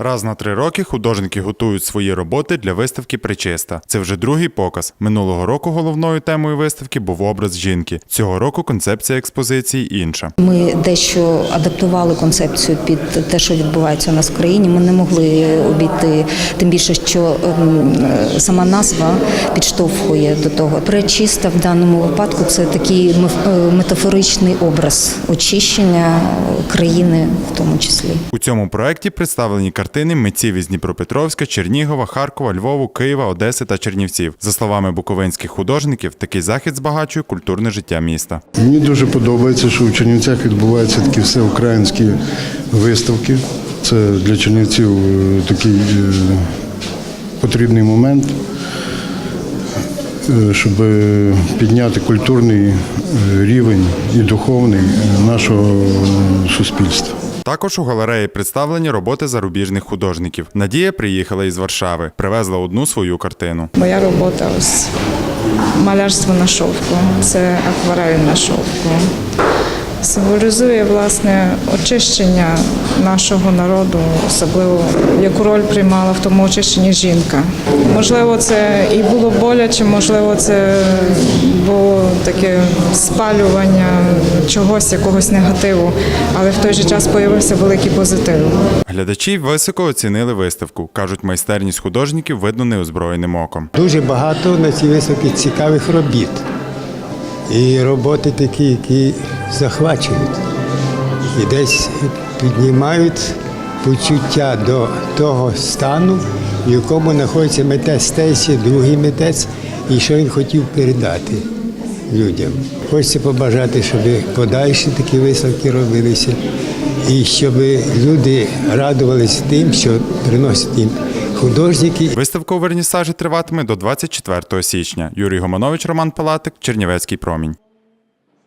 Раз на три роки художники готують свої роботи для виставки Причиста. Це вже другий показ. Минулого року головною темою виставки був образ жінки. Цього року концепція експозиції інша. Ми дещо адаптували концепцію під те, що відбувається у нас в країні. Ми не могли обійти, тим більше, що ем, сама назва підштовхує до того. Пречиста в даному випадку це такий е, метафоричний образ очищення країни, в тому числі. У цьому проєкті представлені картини митців із Дніпропетровська, Чернігова, Харкова, Львову, Києва, Одеси та Чернівців. За словами буковинських художників, такий захід збагачує культурне життя міста. Мені дуже подобається, що у Чернівцях відбуваються такі всеукраїнські виставки. Це для чернівців е, такий е, потрібний момент, е, щоб підняти культурний рівень і духовний нашого суспільства. Також у галереї представлені роботи зарубіжних художників. Надія приїхала із Варшави, привезла одну свою картину. Моя робота ось малярство на шовку, це акварель на шовку. Символізує власне очищення нашого народу, особливо яку роль приймала в тому очищенні жінка. Можливо, це і було боляче, можливо, це було таке спалювання чогось, якогось негативу, але в той же час з'явився великий позитив. Глядачі високо оцінили виставку. кажуть, майстерність художників видно неозброєним оком. Дуже багато на цій виставці цікавих робіт. І роботи такі, які захвачують. І десь піднімають почуття до того стану, в якому знаходиться митець Тесі, другий митець, і що він хотів передати людям. Хочеться побажати, щоб подальші такі виставки робилися, і щоб люди радувалися тим, що приносять їм художники Виставка у вернісажі триватиме до 24 січня. Юрій Гоманович, Роман Палатик, Чернівецький промінь.